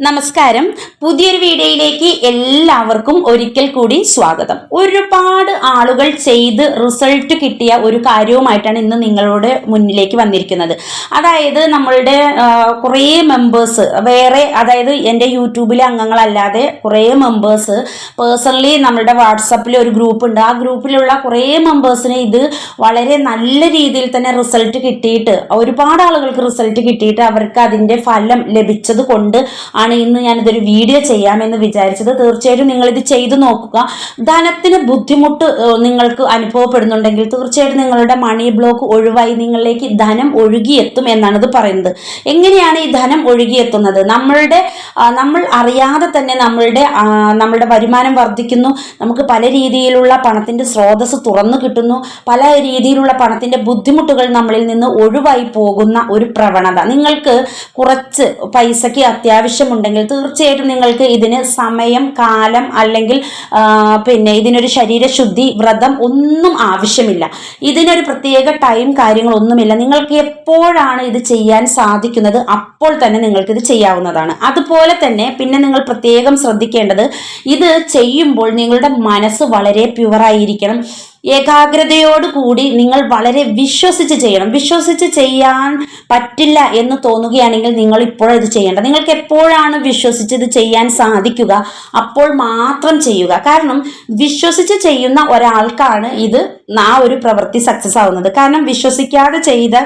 നമസ്കാരം. പുതിയൊരു വീഡിയോയിലേക്ക് എല്ലാവർക്കും ഒരിക്കൽ കൂടി സ്വാഗതം. ഒരുപാട് ആളുകൾ ചെയ്ത് റിസൾട്ട് കിട്ടിയ ഒരു കാര്യവുമായിട്ടാണ് ഇന്ന് നിങ്ങളുടെ മുന്നിലേക്ക് വന്നിരിക്കുന്നത്. അതായത് നമ്മളുടെ കുറേ മെമ്പേഴ്സ് വേറെ അതായത് എന്റെ യൂട്യൂബിലെ അംഗങ്ങളല്ലാതെ കുറേ മെമ്പേഴ്സ് പേഴ്സണലി നമ്മളുടെ വാട്സപ്പിൽ ഒരു ഗ്രൂപ്പ് ഉണ്ട്. ആ ഗ്രൂപ്പിലുള്ള കുറേ മെമ്പേഴ്സിന് ഇത് വളരെ നല്ല രീതിയിൽ തന്നെ റിസൾട്ട് കിട്ടിയിട്ട് ഒരുപാട് ആളുകൾക്ക് റിസൾട്ട് കിട്ടിയിട്ട് അവർക്ക് അതിന്റെ ഫലം ലഭിച്ചത് കൊണ്ട് ആണ് ഇന്ന് ഞാനിതൊരു വീഡിയോ ചെയ്യാമെന്ന് വിചാരിച്ചത്. തീർച്ചയായിട്ടും നിങ്ങൾ ഇത് ചെയ്തു നോക്കുക. ധനത്തിന് ബുദ്ധിമുട്ട് നിങ്ങൾക്ക് അനുഭവപ്പെടുന്നുണ്ടെങ്കിൽ തീർച്ചയായിട്ടും നിങ്ങളുടെ മണി ബ്ലോക്ക് ഒഴിവായി നിങ്ങളിലേക്ക് ധനം ഒഴുകിയെത്തും എന്നാണ് ഇത് പറയുന്നത്. എങ്ങനെയാണ് ഈ ധനം ഒഴുകിയെത്തുന്നത്? നമ്മളുടെ നമ്മൾ അറിയാതെ തന്നെ നമ്മളുടെ നമ്മളുടെ വരുമാനം വർദ്ധിക്കുന്നു. നമുക്ക് പല രീതിയിലുള്ള പണത്തിന്റെ സ്രോതസ് തുറന്നു കിട്ടുന്നു. പല രീതിയിലുള്ള പണത്തിന്റെ ബുദ്ധിമുട്ടുകൾ നമ്മളിൽ നിന്ന് ഒഴിവായി പോകുന്ന ഒരു പ്രവണത. നിങ്ങൾക്ക് കുറച്ച് പൈസയ്ക്ക് അത്യാവശ്യമുണ്ടെങ്കിൽ തീർച്ചയായിട്ടും നിങ്ങൾക്ക് ഇതിന് സമയം കാലം അല്ലെങ്കിൽ പിന്നെ ഇതിനൊരു ശരീരശുദ്ധി വ്രതം ഒന്നും ആവശ്യമില്ല. ഇതിനൊരു പ്രത്യേക ടൈം കാര്യങ്ങളൊന്നുമില്ല. നിങ്ങൾക്ക് എപ്പോഴാണ് ഇത് ചെയ്യാൻ സാധിക്കുന്നത് അപ്പോൾ തന്നെ നിങ്ങൾക്ക് ഇത് ചെയ്യാവുന്നതാണ്. അതുപോലെ തന്നെ പിന്നെ നിങ്ങൾ പ്രത്യേകം ശ്രദ്ധിക്കേണ്ടത് ഇത് ചെയ്യുമ്പോൾ നിങ്ങളുടെ മനസ്സ് വളരെ പ്യുവറായിരിക്കണം ഏകാഗ്രതയോട് കൂടി നിങ്ങൾ വളരെ വിശ്വസിച്ച് ചെയ്യണം. വിശ്വസിച്ച് ചെയ്യാൻ പറ്റില്ല എന്ന് തോന്നുകയാണെങ്കിൽ നിങ്ങൾ ഇപ്പോഴത് ചെയ്യേണ്ട നിങ്ങൾക്ക് എപ്പോഴാണ് വിശ്വസിച്ച് ഇത് ചെയ്യാൻ സാധിക്കുക? അപ്പോൾ മാത്രം ചെയ്യുക. കാരണം വിശ്വസിച്ച് ചെയ്യുന്ന ഒരാൾക്കാണ് ഇത് ആ ഒരു പ്രവൃത്തി സക്സസ് ആവുന്നത്. കാരണം വിശ്വസിക്കാതെ ചെയ്ത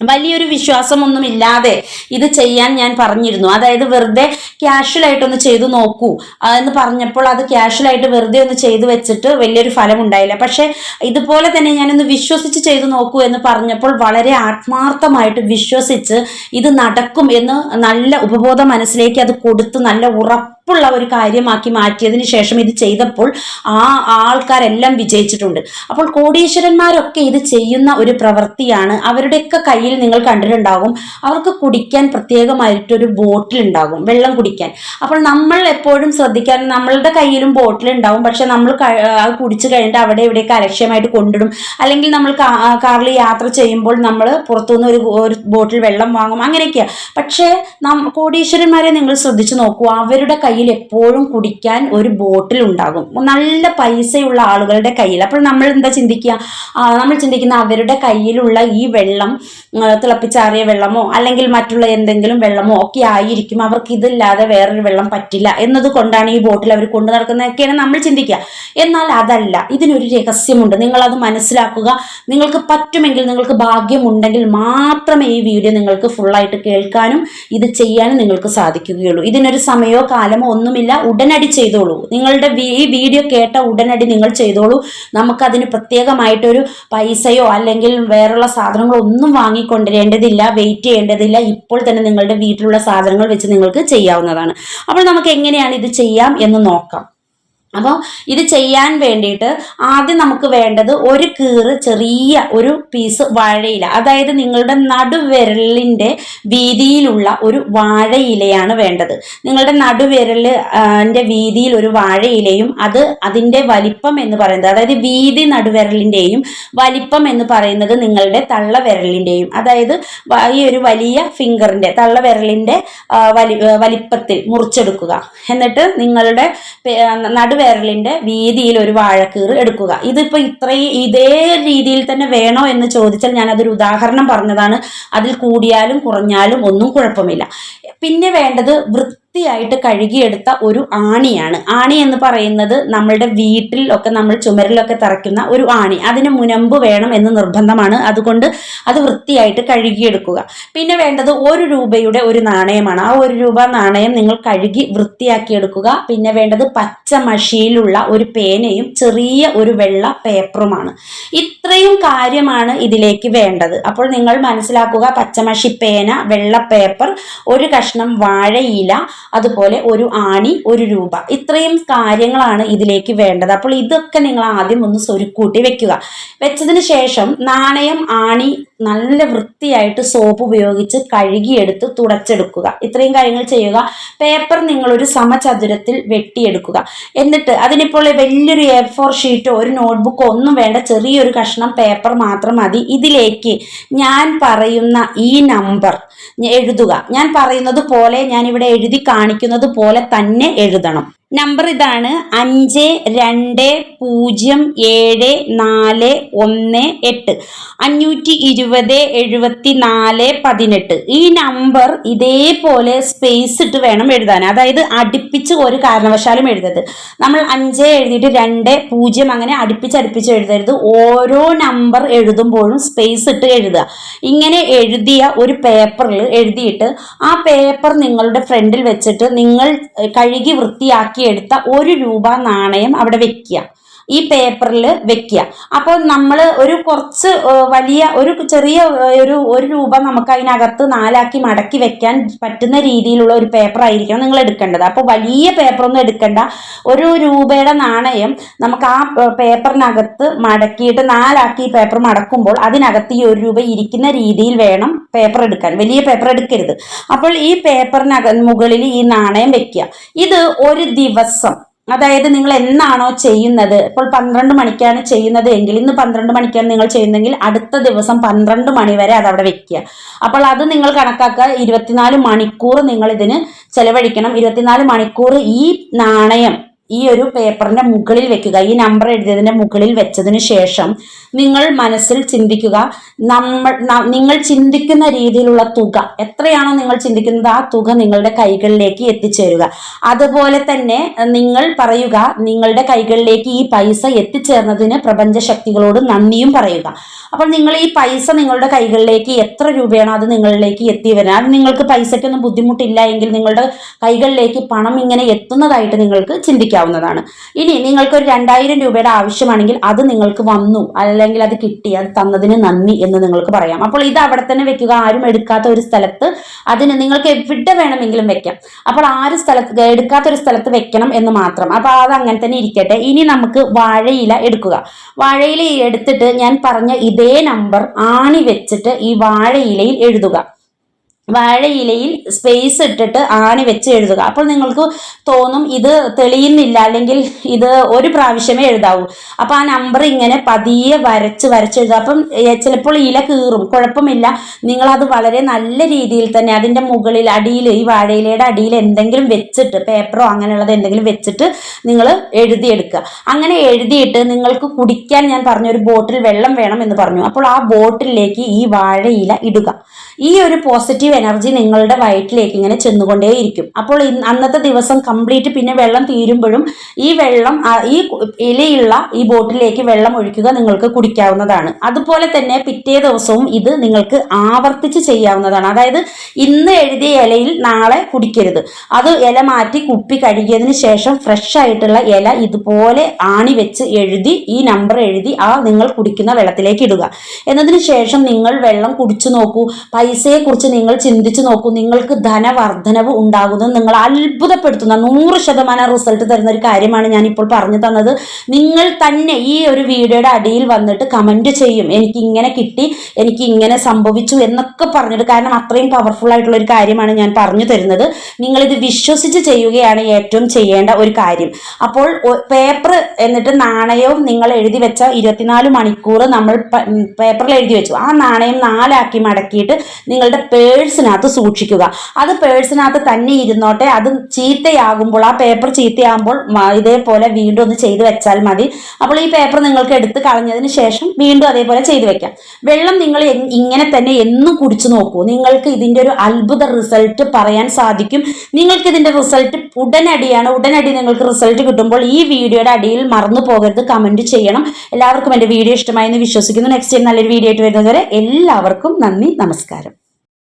വലിയൊരു വിശ്വാസമൊന്നും ഇല്ലാതെ ഇത് ചെയ്യാൻ ഞാൻ പറഞ്ഞിരുന്നു. അതായത് വെറുതെ ക്യാഷ്വലായിട്ടൊന്ന് ചെയ്തു നോക്കൂ എന്ന് പറഞ്ഞപ്പോൾ അത് ക്യാഷ്വലായിട്ട് വെറുതെ ഒന്ന് ചെയ്തു വെച്ചിട്ട് വലിയൊരു ഫലം ഉണ്ടായില്ല പക്ഷെ ഇതുപോലെ തന്നെ ഞാനൊന്ന് വിശ്വസിച്ച് ചെയ്തു നോക്കൂ എന്ന് പറഞ്ഞപ്പോൾ വളരെ ആത്മാർത്ഥമായിട്ട് വിശ്വസിച്ച് ഇത് നടക്കും എന്ന് നല്ല ഉപബോധ മനസ്സിലേക്ക് അത് കൊടുത്ത് നല്ല ഉറപ്പുള്ള ഒരു കാര്യമാക്കി മാറ്റിയതിന് ശേഷം ഇത് ചെയ്തപ്പോൾ ആ ആൾക്കാരെല്ലാം വിജയിച്ചിട്ടുണ്ട്. അപ്പോൾ കോടീശ്വരന്മാരൊക്കെ ഇത് ചെയ്യുന്ന ഒരു പ്രവൃത്തിയാണ്. അവരുടെയൊക്കെ കയ്യിൽ നിങ്ങൾ കണ്ടിട്ടുണ്ടാകും. അവർക്ക് കുടിക്കാൻ പ്രത്യേകമായിട്ടൊരു ബോട്ടിൽ ഉണ്ടാകും വെള്ളം കുടിക്കാൻ. അപ്പോൾ നമ്മൾ എപ്പോഴും ശ്രദ്ധിക്കാൻ നമ്മളുടെ കയ്യിലും ബോട്ടിൽ ഉണ്ടാവും. പക്ഷെ നമ്മൾ കുടിച്ചു കഴിഞ്ഞിട്ട് അവിടെ ഇവിടെയൊക്കെ അലക്ഷ്യമായിട്ട് കൊണ്ടിടും. അല്ലെങ്കിൽ നമ്മൾ കാറിൽ യാത്ര ചെയ്യുമ്പോൾ നമ്മൾ പുറത്തുനിന്ന് ഒരു ഒരു ബോട്ടിൽ വെള്ളം വാങ്ങും. അങ്ങനെയൊക്കെയാണ് പക്ഷേ നം കോടീശ്വരന്മാരെ നിങ്ങൾ ശ്രദ്ധിച്ചു നോക്കൂ. അവരുടെ കയ്യിൽ എപ്പോഴും കുടിക്കാൻ ഒരു ബോട്ടിൽ ഉണ്ടാകും. നല്ല പൈസയുള്ള ആളുകളുടെ കയ്യിൽ. അപ്പോൾ നമ്മൾ എന്താ ചിന്തിക്കുക? നമ്മൾ ചിന്തിക്കുന്ന അവരുടെ കയ്യിലുള്ള ഈ വെള്ളം തിളപ്പിച്ചാറിയ വെള്ളമോ അല്ലെങ്കിൽ മറ്റുള്ള എന്തെങ്കിലും വെള്ളമോ ഒക്കെ ആയിരിക്കും അവർക്ക് ഇതില്ലാതെ വേറൊരു വെള്ളം പറ്റില്ല എന്നതുകൊണ്ടാണ് ഈ ബോട്ടിൽ അവർ കൊണ്ടു നടക്കുന്നതൊക്കെയാണ് നമ്മൾ ചിന്തിക്കുക. എന്നാൽ അതല്ല ഇതിനൊരു രഹസ്യമുണ്ട്. നിങ്ങൾ അത് മനസ്സിലാക്കുക. നിങ്ങൾക്ക് പറ്റുമെങ്കിൽ നിങ്ങൾക്ക് ഭാഗ്യമുണ്ടെങ്കിൽ മാത്രമേ ഈ വീഡിയോ നിങ്ങൾക്ക് ഫുള്ളായിട്ട് കേൾക്കാനും ഇത് ചെയ്യാനും നിങ്ങൾക്ക് സാധിക്കുകയുള്ളൂ. ഇതിനൊരു സമയമോ കാലമോ ഒന്നുമില്ല ഉടനടി ചെയ്തോളൂ. നിങ്ങളുടെ ഈ വീഡിയോ കേട്ട ഉടനടി നിങ്ങൾ ചെയ്തോളൂ. നമുക്കതിന് പ്രത്യേകമായിട്ടൊരു പൈസയോ അല്ലെങ്കിൽ വേറുള്ള സാധനങ്ങളോ ഒന്നും വാങ്ങിക്കൊണ്ടിരേണ്ടതില്ല വെയിറ്റ് ചെയ്യേണ്ടതില്ല. ഇപ്പോൾ തന്നെ നിങ്ങളുടെ വീട്ടിലുള്ള സാധനങ്ങൾ വെച്ച് നിങ്ങൾക്ക് ചെയ്യാവുന്നതാണ്. അപ്പോൾ നമുക്ക് എങ്ങനെയാണ് ഇത് ചെയ്യാം എന്ന് നോക്കാം. അപ്പോൾ ഇത് ചെയ്യാൻ വേണ്ടിയിട്ട് ആദ്യം നമുക്ക് വേണ്ടത് ഒരു കീറ് ചെറിയ ഒരു പീസ് വാഴയില. അതായത് നിങ്ങളുടെ നടുവിരലിന്റെ വീതിയിലുള്ള ഒരു വാഴയിലയാണ് വേണ്ടത്. നിങ്ങളുടെ നടുവിരലിന്റെ വീതിയിൽ ഒരു വാഴയിലയും അത് അതിന്റെ വലിപ്പം എന്ന് പറയുന്നത് അതായത് വീതി നടുവിരലിന്റെയും വലിപ്പം എന്ന് പറയുന്നത് നിങ്ങളുടെ തള്ളവിരലിന്റെയും അതായത് ഈ ഒരു വലിയ ഫിംഗറിന്റെ തള്ളവിരലിന്റെ വലി വലിപ്പത്തിൽ മുറിച്ചെടുക്കുക. എന്നിട്ട് നിങ്ങളുടെ പെ- ആ, നടുവിരലിന്റെ വീതിയിൽ ഒരു വാഴക്കീറ് എടുക്കുക. ഇതിപ്പോൾ ഇത്രയും ഇതേ രീതിയിൽ തന്നെ വേണോ എന്ന് ചോദിച്ചാൽ ഞാൻ അതൊരു ഉദാഹരണം പറഞ്ഞതാണ്. അതിൽ കൂടിയാലും കുറഞ്ഞാലും ഒന്നും കുഴപ്പമില്ല. പിന്നെ വേണ്ടത് വൃത്തിയായിട്ട് കഴുകിയെടുത്ത ഒരു ആണിയാണ്. ആണി എന്ന് പറയുന്നത് നമ്മളുടെ വീട്ടിൽ ഒക്കെ നമ്മൾ ചുമരിലൊക്കെ തറയ്ക്കുന്ന ഒരു ആണി. അതിന് മുനമ്പ് വേണം എന്ന് നിർബന്ധമാണ്. അതുകൊണ്ട് അത് വൃത്തിയായിട്ട് കഴുകിയെടുക്കുക. പിന്നെ വേണ്ടത് ഒരു രൂപയുടെ ഒരു നാണയമാണ്. ആ ഒരു രൂപ നാണയം നിങ്ങൾ കഴുകി വൃത്തിയാക്കിയെടുക്കുക. പിന്നെ വേണ്ടത് പച്ച മഷിയിലുള്ള ഒരു പേനയും ചെറിയ ഒരു വെള്ള പേപ്പറുമാണ്. ഇത്രയും കാര്യമാണ് ഇതിലേക്ക് വേണ്ടത്. അപ്പോൾ നിങ്ങൾ മനസ്സിലാക്കുക പച്ചമഷി പേന വെള്ള പേപ്പർ ഒരു കഷ്ണം വാഴയില അതുപോലെ ഒരു ആണി ഒരു രൂപ. ഇത്രയും കാര്യങ്ങളാണ് ഇതിലേക്ക് വേണ്ടത്. അപ്പോൾ ഇതൊക്കെ നിങ്ങൾ ആദ്യം ഒന്ന് സ്വരുക്കൂട്ടി വെക്കുക. വെച്ചതിന് ശേഷം നാണയം ആണി നല്ല വൃത്തിയായിട്ട് സോപ്പ് ഉപയോഗിച്ച് കഴുകിയെടുത്ത് തുടച്ചെടുക്കുക. ഇത്രയും കാര്യങ്ങൾ ചെയ്യുക. പേപ്പർ നിങ്ങളൊരു സമചതുരത്തിൽ വെട്ടിയെടുക്കുക. എന്നിട്ട് അതിനിപ്പോൾ വലിയൊരു എ ഫോർ ഷീറ്റോ ഒരു നോട്ട്ബുക്കോ ഒന്നും വേണ്ട. ചെറിയൊരു കഷ്ണം പേപ്പർ മാത്രം മതി. ഇതിലേക്ക് ഞാൻ പറയുന്ന ഈ നമ്പർ എഴുതുക. ഞാൻ പറയുന്നത് പോലെ ഞാൻ ഇവിടെ എഴുതി കാണിക്കുന്നത് പോലെ തന്നെ എഴുതണം. നമ്പർ ഇതാണ് അഞ്ച് രണ്ട് പൂജ്യം ഏഴ് നാല് ഒന്ന് എട്ട്. അഞ്ഞൂറ്റി ഇരുപത് എഴുപത്തി നാല് പതിനെട്ട്. ഈ നമ്പർ ഇതേപോലെ സ്പേസ് ഇട്ട് വേണം എഴുതാൻ. അതായത് അടുപ്പിച്ച് ഒരു കാരണവശാലും എഴുതരുത്. നമ്മൾ അഞ്ച് എഴുതിയിട്ട് രണ്ട് പൂജ്യം അങ്ങനെ അടുപ്പിച്ച് അടുപ്പിച്ച് എഴുതരുത്. ഓരോ നമ്പർ എഴുതുമ്പോഴും സ്പേസ് ഇട്ട് എഴുതുക. ഇങ്ങനെ എഴുതിയ ഒരു പേപ്പറിൽ എഴുതിയിട്ട് ആ പേപ്പർ നിങ്ങളുടെ ഫ്രണ്ടിൽ വെച്ചിട്ട് നിങ്ങൾ കഴുകി വൃത്തിയാക്കി എടുത്ത ഒരു രൂപ നാണയം അവിടെ വെക്കുക. ഈ പേപ്പറിൽ വെക്കുക അപ്പോൾ നമ്മൾ ഒരു കുറച്ച് വലിയ ഒരു ചെറിയ ഒരു ഒരു രൂപ നമുക്ക് അതിനകത്ത് നാലാക്കി മടക്കി വെക്കാൻ പറ്റുന്ന രീതിയിലുള്ള ഒരു പേപ്പർ ആയിരിക്കണം നിങ്ങൾ എടുക്കേണ്ടത്. അപ്പോൾ വലിയ പേപ്പറൊന്നും എടുക്കേണ്ട. ഒരു രൂപയുടെ നാണയം നമുക്ക് ആ പേപ്പറിനകത്ത് മടക്കിയിട്ട് നാലാക്കി പേപ്പർ മടക്കുമ്പോൾ അതിനകത്ത് ഈ ഒരു രൂപ ഇരിക്കുന്ന രീതിയിൽ വേണം പേപ്പർ എടുക്കാൻ. വലിയ പേപ്പർ എടുക്കരുത്. അപ്പോൾ ഈ പേപ്പറിനക മുകളിൽ ഈ നാണയം വെക്കുക ഇത് ഒരു ദിവസം അതായത് നിങ്ങൾ എന്നാണോ ചെയ്യുന്നത്? ഇപ്പോൾ പന്ത്രണ്ട് മണിക്കാണ് ചെയ്യുന്നത് എങ്കിൽ ഇന്ന് പന്ത്രണ്ട് മണിക്കാണ് നിങ്ങൾ ചെയ്യുന്നതെങ്കിൽ അടുത്ത ദിവസം പന്ത്രണ്ട് മണി വരെ അത് അവിടെ വെക്കുക. അപ്പോൾ അത് നിങ്ങൾ കണക്കാക്കുക. ഇരുപത്തിനാല് മണിക്കൂർ നിങ്ങൾ ഇതിന് ചെലവഴിക്കണം. ഇരുപത്തിനാല് മണിക്കൂർ ഈ നാണയം ഈ ഒരു പേപ്പറിന്റെ മുകളിൽ വെക്കുക. ഈ നമ്പർ എഴുതിയതിന്റെ മുകളിൽ വെച്ചതിന് ശേഷം നിങ്ങൾ മനസ്സിൽ ചിന്തിക്കുക. നമ്മൾ നിങ്ങൾ ചിന്തിക്കുന്ന രീതിയിലുള്ള തുക എത്രയാണോ നിങ്ങൾ ചിന്തിക്കുന്നത് ആ തുക നിങ്ങളുടെ കൈകളിലേക്ക് എത്തിച്ചേരുക. അതുപോലെ തന്നെ നിങ്ങൾ പറയുക നിങ്ങളുടെ കൈകളിലേക്ക് ഈ പൈസ എത്തിച്ചേർന്നതിന് പ്രപഞ്ച ശക്തികളോട് നന്ദിയും പറയുക. അപ്പോൾ നിങ്ങൾ ഈ പൈസ നിങ്ങളുടെ കൈകളിലേക്ക് എത്ര രൂപയാണ് അത് നിങ്ങളിലേക്ക് എത്തി വരാൻ അത് നിങ്ങൾക്ക് പൈസയ്ക്കൊന്നും ബുദ്ധിമുട്ടില്ല എങ്കിൽ നിങ്ങളുടെ കൈകളിലേക്ക് പണം ഇങ്ങനെ എത്തുന്നതായിട്ട് നിങ്ങൾക്ക് ചിന്തിക്കാവുന്നതാണ് ഇനി നിങ്ങൾക്ക് ഒരു രണ്ടായിരം രൂപയുടെ ആവശ്യമാണെങ്കിൽ അത് നിങ്ങൾക്ക് വന്നു. അല്ലെങ്കിൽ അത് കിട്ടി അത് തന്നതിന് നന്ദി എന്ന് നിങ്ങൾക്ക് പറയാം. അപ്പോൾ ഇത് അവിടെ തന്നെ വെക്കുക. ആരും എടുക്കാത്ത ഒരു സ്ഥലത്ത് അതിന് നിങ്ങൾക്ക് എവിടെ വേണമെങ്കിലും വെക്കാം. അപ്പോൾ ആര് സ്ഥലത്ത് എടുക്കാത്ത ഒരു സ്ഥലത്ത് വെക്കണം എന്ന് മാത്രം. അപ്പോൾ അത് അങ്ങനെ തന്നെ ഇരിക്കട്ടെ. ഇനി നമുക്ക് വാഴയില എടുക്കുക. വാഴയില എടുത്തിട്ട് ഞാൻ പറഞ്ഞ ഇതേ നമ്പർ ആണി വെച്ചിട്ട് ഈ വാഴയിലയിൽ എഴുതുക. വാഴയിലയിൽ സ്പേസ് ഇട്ടിട്ട് ആണി വെച്ച് എഴുതുക. അപ്പോൾ നിങ്ങൾക്ക് തോന്നും ഇത് തെളിയുന്നില്ല അല്ലെങ്കിൽ ഇത് ഒരു പ്രാവശ്യമേ എഴുതാവൂ. അപ്പം ആ നമ്പർ ഇങ്ങനെ പതിയെ വരച്ച് വരച്ച് എഴുതുക. അപ്പം ചിലപ്പോൾ ഇല കീറും. കുഴപ്പമില്ല. നിങ്ങളത് വളരെ നല്ല രീതിയിൽ തന്നെ അതിന്റെ മുകളിൽ അടിയിൽ ഈ വാഴയിലയുടെ അടിയിൽ എന്തെങ്കിലും വെച്ചിട്ട് പേപ്പറോ അങ്ങനെയുള്ളത് എന്തെങ്കിലും വെച്ചിട്ട് നിങ്ങൾ എഴുതിയെടുക്കുക. അങ്ങനെ എഴുതിയിട്ട് നിങ്ങൾക്ക് കുടിക്കാൻ ഞാൻ പറഞ്ഞ ഒരു ബോട്ടിൽ വെള്ളം വേണം എന്ന് പറഞ്ഞു. അപ്പോൾ ആ ബോട്ടിലേക്ക് ഈ വാഴയില ഇടുക. ഈ ഒരു പോസിറ്റീവ് എനർജി നിങ്ങളുടെ വയറ്റിലേക്ക് ഇങ്ങനെ ചെന്നുകൊണ്ടേയിരിക്കും. അപ്പോൾ അന്നത്തെ ദിവസം കംപ്ലീറ്റ് പിന്നെ വെള്ളം തീരുമ്പോഴും ഈ വെള്ളം ഈ ഇലയുള്ള ഈ ബോട്ടിലേക്ക് വെള്ളം ഒഴിക്കുക നിങ്ങൾക്ക് കുടിക്കാവുന്നതാണ്. അതുപോലെ തന്നെ പിറ്റേ ദിവസവും ഇത് നിങ്ങൾക്ക് ആവർത്തിച്ച് ചെയ്യാവുന്നതാണ്. അതായത് ഇന്ന് എഴുതിയ ഇലയിൽ നാളെ കുടിക്കരുത്. അത് ഇല മാറ്റി കുപ്പി കഴുകിയതിന് ശേഷം ഫ്രഷ് ആയിട്ടുള്ള ഇല ഇതുപോലെ ആണി വെച്ച് എഴുതി ഈ നമ്പർ എഴുതി ആ നിങ്ങൾ കുടിക്കുന്ന വെള്ളത്തിലേക്ക് ഇടുക. എന്നതിന് ശേഷം നിങ്ങൾ വെള്ളം കുടിച്ചു നോക്കൂ. പൈസയെക്കുറിച്ച് നിങ്ങൾ ചിന്തിച്ചു നോക്കൂ നിങ്ങൾക്ക് ധനവർദ്ധനവ് ഉണ്ടാകുന്നത് നിങ്ങൾ അത്ഭുതപ്പെടുത്തുന്ന നൂറ് ശതമാനം റിസൾട്ട് തരുന്ന ഒരു കാര്യമാണ് ഞാൻ ഇപ്പോൾ പറഞ്ഞു തന്നത്. നിങ്ങൾ തന്നെ ഈ ഒരു വീഡിയോയുടെ അടിയിൽ വന്നിട്ട് കമന്റ് ചെയ്യും എനിക്ക് ഇങ്ങനെ കിട്ടി എനിക്ക് ഇങ്ങനെ സംഭവിച്ചു എന്നൊക്കെ പറഞ്ഞിട്ട് കാരണം അത്രയും പവർഫുൾ ആയിട്ടുള്ള ഒരു കാര്യമാണ് ഞാൻ പറഞ്ഞു തരുന്നത്. നിങ്ങൾ ഇത് വിശ്വസിച്ച് ചെയ്യുകയാണ് ഏറ്റവും ചെയ്യേണ്ട ഒരു കാര്യം. അപ്പോൾ പേപ്പർ എന്നിട്ട് നാണയവും നിങ്ങൾ എഴുതി വെച്ച ഇരുപത്തിനാല് മണിക്കൂർ നമ്മൾ പേപ്പറിൽ എഴുതി വെച്ചു. ആ നാണയം നാലാക്കി മടക്കിയിട്ട് നിങ്ങളുടെ പേഴ്സിനകത്ത് സൂക്ഷിക്കുക. അത് പേഴ്സിനകത്ത് തന്നെ ഇരുന്നോട്ടെ അത് ചീത്തയാകുമ്പോൾ ആ പേപ്പർ ചീത്തയാകുമ്പോൾ ഇതേപോലെ വീണ്ടും ഒന്ന് ചെയ്തു വെച്ചാൽ മതി. അപ്പോൾ ഈ പേപ്പർ നിങ്ങൾക്ക് എടുത്ത് കളഞ്ഞതിന് ശേഷം വീണ്ടും അതേപോലെ ചെയ്തു വെക്കാം. വെള്ളം നിങ്ങൾ ഇങ്ങനെ തന്നെ എന്നും കുടിച്ചു നോക്കൂ. നിങ്ങൾക്ക് ഇതിന്റെ ഒരു അത്ഭുത റിസൾട്ട് പറയാൻ സാധിക്കും. നിങ്ങൾക്ക് ഇതിന്റെ റിസൾട്ട് ഉടനടിയാണ് ഉടനടി നിങ്ങൾക്ക് റിസൾട്ട് കിട്ടുമ്പോൾ ഈ വീഡിയോയുടെ അടിയിൽ മറന്നു പോകരുത്. കമന്റ് ചെയ്യണം. എല്ലാവർക്കും എന്റെ വീഡിയോ ഇഷ്ടമായി എന്ന് വിശ്വസിക്കുന്നു. നെക്സ്റ്റ് നല്ലൊരു വീഡിയോ ആയിട്ട് വരുന്നതുവരെ എല്ലാവർക്കും നന്ദി നമസ്കാരം.